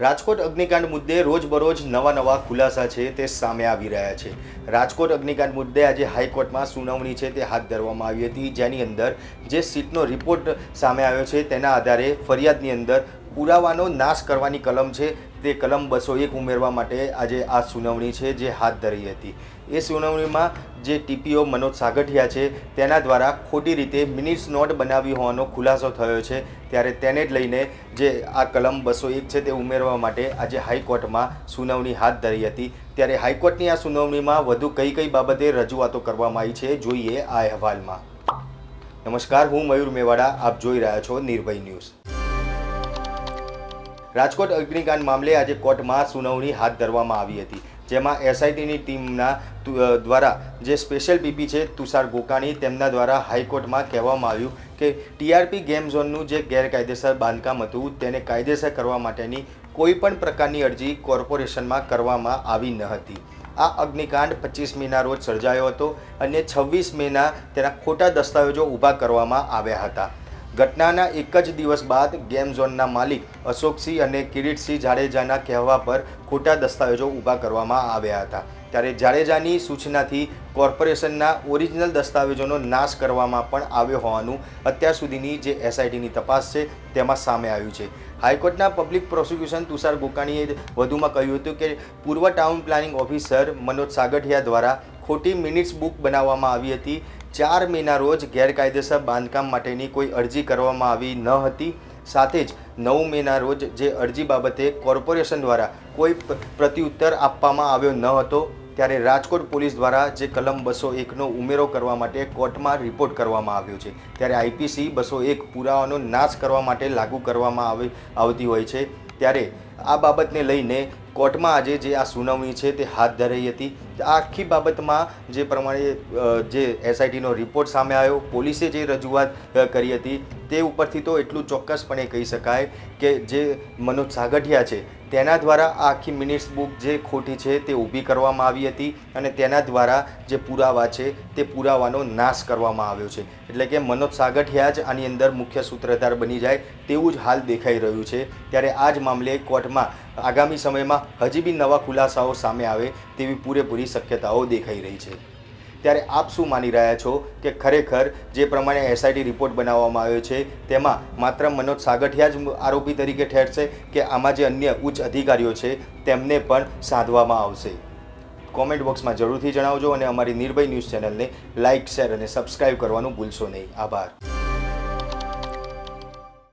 રાજકોટ અગ્નિકાંડ મુદ્દે રોજબરોજ નવા નવા ખુલાસા છે તે સામે આવી રહ્યા છે. રાજકોટ અગ્નિકાંડ મુદ્દે આજે હાઈકોર્ટમાં સુનાવણી છે તે હાથ ધરવામાં આવી હતી. જેની અંદર જે સીટનો રિપોર્ટ સામે આવ્યો છે તેના આધારે ફરિયાદની અંદર પુરાવાનો નાશ કરવાની કલમ છે. તે કલમ બસો એક ઉમેરવા માટે આજે આ સુનાવણી છે જે હાથ ધરી હતી. એ સુનાવણીમાં જે ટીપીઓ મનોજ સાગઠિયા છે, તેના દ્વારા ખોટી રીતે મિનિટ્સ નોટ બનાવી હોવાનો ખુલાસો થયો છે. ત્યારે તેને જ લઈને જે આ કલમ બસો એક છે તે ઉમેરવા માટે આજે હાઈકોર્ટમાં સુનાવણી હાથ ધરી હતી. ત્યારે હાઈકોર્ટની આ સુનાવણીમાં વધુ કઈ કઈ બાબતે રજૂઆતો કરવામાં આવી છે, જોઈએ આ અહેવાલમાં. નમસ્કાર, હું મયુર મેવાડા, આપ જોઈ રહ્યા છો નિર્ભય ન્યૂઝ. રાજકોટ અગ્નિકાંડ મામલે આજે કોર્ટમાં સુનાવણી હાથ ધરવામાં આવી હતી, જેમાં એસઆઈટીની ટીમના દ્વારા જે સ્પેશિયલ પીપી છે તુષાર ગોકાણી તેમના દ્વારા હાઈકોર્ટમાં કહેવામાં આવ્યું કે ટીઆરપી ગેમ ઝોનનું જે ગેરકાયદેસર બાંધકામ હતું તેને કાયદેસર કરવા માટેની કોઈપણ પ્રકારની અરજી કોર્પોરેશનમાં કરવામાં આવી ન હતી. આ અગ્નિકાંડ પચીસ મેના રોજ સર્જાયો હતો અને છવ્વીસ મેના તેના ખોટા દસ્તાવેજો ઊભા કરવામાં આવ્યા હતા. ઘટનાના એક જ દિવસ બાદ ગેમ ઝોનના માલિક અશોકસિંહ અને કિરીટસિંહ જાડેજાના કહેવા પર ખોટા દસ્તાવેજો ઊભા કરવામાં આવ્યા હતા. ત્યારે જાડેજાની સૂચનાથી કોર્પોરેશનના ઓરિજિનલ દસ્તાવેજોનો નાશ કરવામાં પણ આવ્યો હોવાનું અત્યાર સુધીની જે એસઆઈટીની તપાસ છે તેમાં સામે આવ્યું છે. હાઈકોર્ટના પબ્લિક પ્રોસિક્યુશન તુષાર ગોકાણીએ વધુમાં કહ્યું હતું કે પૂર્વ town planning officer Manoj Sagathiya દ્વારા ખોટી મિનિટ્સ બુક બનાવવામાં આવી હતી. ચાર મેના રોજ ગેરકાયદેસર બાંધકામ માટેની કોઈ અરજી કરવામાં આવી ન હતી. સાથે જ નવ મેના રોજ જે અરજી બાબતે કોર્પોરેશન દ્વારા કોઈ પ્રત્યુત્તર આપવામાં આવ્યો ન હતો, ત્યારે રાજકોટ પોલીસ દ્વારા જે કલમ બસો એકનો ઉમેરો કરવા માટે કોર્ટમાં રિપોર્ટ કરવામાં આવ્યો છે. ત્યારે આઈપીસી બસો એક પુરાવાનો નાશ કરવા માટે લાગુ કરવામાં આવી, આવતી હોય છે. ત્યારે આ બાબતને લઈને કોર્ટમાં આજે જે આ સુનાવણી છે તે હાથ ધરાઈ હતી. આખી બાબતમાં જે પ્રમાણે જે એસઆઈટીનો રિપોર્ટ સામે આવ્યો, પોલીસે જે રજૂઆત કરી હતી તે ઉપરથી તો એટલું ચોક્કસપણે કહી શકાય કે જે મનોજ સાગઠિયા છે તેના દ્વારા આ આખી મિનિટ્સ બુક જે ખોટી છે તે ઊભી કરવામાં આવી હતી અને તેના દ્વારા જે પુરાવા છે તે પુરાવાનો નાશ કરવામાં આવ્યો છે. એટલે કે મનોજ સાગઠિયા જ આની અંદર મુખ્ય સૂત્રધાર બની જાય તેવું જ હાલ દેખાઈ રહ્યું છે. ત્યારે આ જ મામલે કોર્ટમાં આગામી સમયમાં હજી બી નવા ખુલાસાઓ સામે આવે તેવી પૂરેપૂરી શક્યતાઓ દેખાઈ રહી છે. ત્યારે આપ શું માની રહ્યા છો કે ખરેખર જે પ્રમાણે એસઆઈટી રિપોર્ટ બનાવવામાં આવ્યો છે, તેમાં માત્ર મનોજ સાગઠિયા જ આરોપી તરીકે ઠેરશે કે આમાં જે અન્ય ઉચ્ચ અધિકારીઓ છે, તેમને પણ સાધવામાં આવશે? કોમેન્ટ બોક્સમાં જરૂરથી જણાવજો અને અમારી નિર્ભય ન્યૂઝ ચેનલને લાઇક, શેર અને સબસ્ક્રાઇબ કરવાનું ભૂલશો નહીં. આભાર.